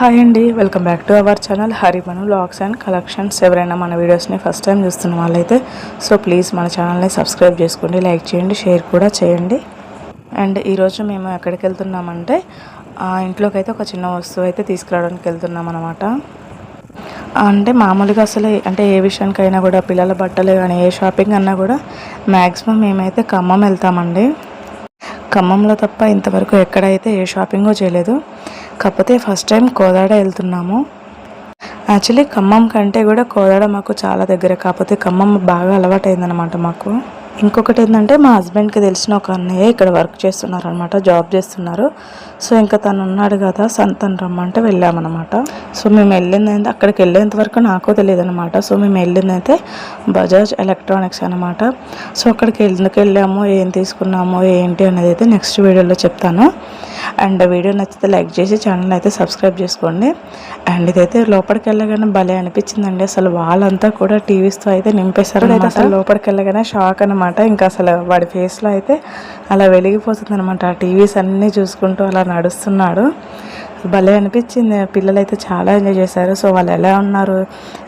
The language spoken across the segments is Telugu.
హాయ్ అండి welcome back to our channel Harimanu vlogs and collections ఎవరైనా మన వీడియోస్ని ఫస్ట్ టైం చూస్తున్న వాళ్ళైతే సో ప్లీజ్ మన ఛానల్ని సబ్స్క్రైబ్ చేసుకోండి లైక్ చేయండి షేర్ కూడా చేయండి. అండ్ ఈరోజు మేము ఎక్కడికి వెళ్తున్నామంటే ఇంట్లోకి అయితే ఒక చిన్న వస్తువు అయితే తీసుకురావడానికి వెళ్తున్నాం అనమాట అంటే మామూలుగా అసలు అంటే ఏ విషయానికైనా కూడా పిల్లల బట్టలు కానీ ఏ షాపింగ్ అన్నా కూడా మ్యాక్సిమం మేమైతే ఖమ్మం వెళ్తామండి. ఖమ్మంలో తప్ప ఇంతవరకు ఎక్కడైతే ఏ షాపింగో చేయలేదు. కాకపోతే ఫస్ట్ టైం కోదాడ వెళ్తున్నాము. యాక్చువల్లీ ఖమ్మం కంటే కూడా కోదాడ మాకు చాలా దగ్గర. కాకపోతే ఖమ్మం బాగా అలవాటైందనమాట మాకు. ఇంకొకటి ఏంటంటే మా హస్బెండ్కి తెలిసిన ఒక అన్నయ్య ఇక్కడ వర్క్ చేస్తున్నారు అనమాట జాబ్ చేస్తున్నారు. సో ఇంకా తను ఉన్నాడు కదా సంతన్ రమ్మంటే వెళ్ళామన్నమాట సో మేము వెళ్ళిందైతే అక్కడికి వెళ్ళేంత వరకు నాకు తెలియదు అనమాట సో మేము వెళ్ళిందైతే బజాజ్ ఎలక్ట్రానిక్స్ అనమాట. సో అక్కడికి ఎందుకు వెళ్ళాము ఏం తీసుకున్నాము ఏంటి అనేది అయితే నెక్స్ట్ వీడియోలో చెప్తాను. అండ్ వీడియో నచ్చితే లైక్ చేసి ఛానల్ అయితే సబ్స్క్రైబ్ చేసుకోండి. అండ్ ఇదైతే లోపలికి వెళ్ళగానే భలే అనిపించిందండి. అసలు వాళ్ళంతా కూడా టీవీస్తో అయితే నింపేశారు అయితే అసలు లోపలికి వెళ్ళగానే షాక్ అనమాట అనమాట ఇంకా అసలు వాడి ఫేస్లో అయితే అలా వెలిగిపోతుంది అనమాట టీవీస్ అన్నీ చూసుకుంటూ అలా నడుస్తున్నాడు. భలే అనిపించింది. పిల్లలు అయితే చాలా ఎంజాయ్ చేశారు. సో వాళ్ళు ఎలా ఉన్నారు?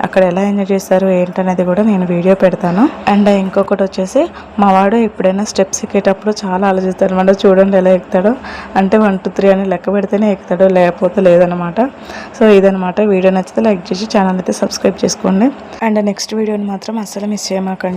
అక్కడ ఎలా ఎంజాయ్ చేశారు? ఏంటనేది కూడా నేను వీడియో పెడతాను. అండ్ ఇంకొకటి వచ్చేసి మా వాడు ఎప్పుడైనా స్టెప్స్ ఎక్కేటప్పుడు చాలా ఆలోచిస్తాడు అనమాట చూడండి ఎలా ఎక్కుతాడో. అంటే వన్ టూ త్రీ అని లెక్క పెడితేనే ఎక్కుతాడు లేకపోతే లేదనమాట సో ఇదనమాట వీడియో నచ్చితే లైక్ చేసి ఛానల్ అయితే సబ్స్క్రైబ్ చేసుకోండి. అండ్ నెక్స్ట్ వీడియోని మాత్రం అస్సలు మిస్ చేయమాకండి.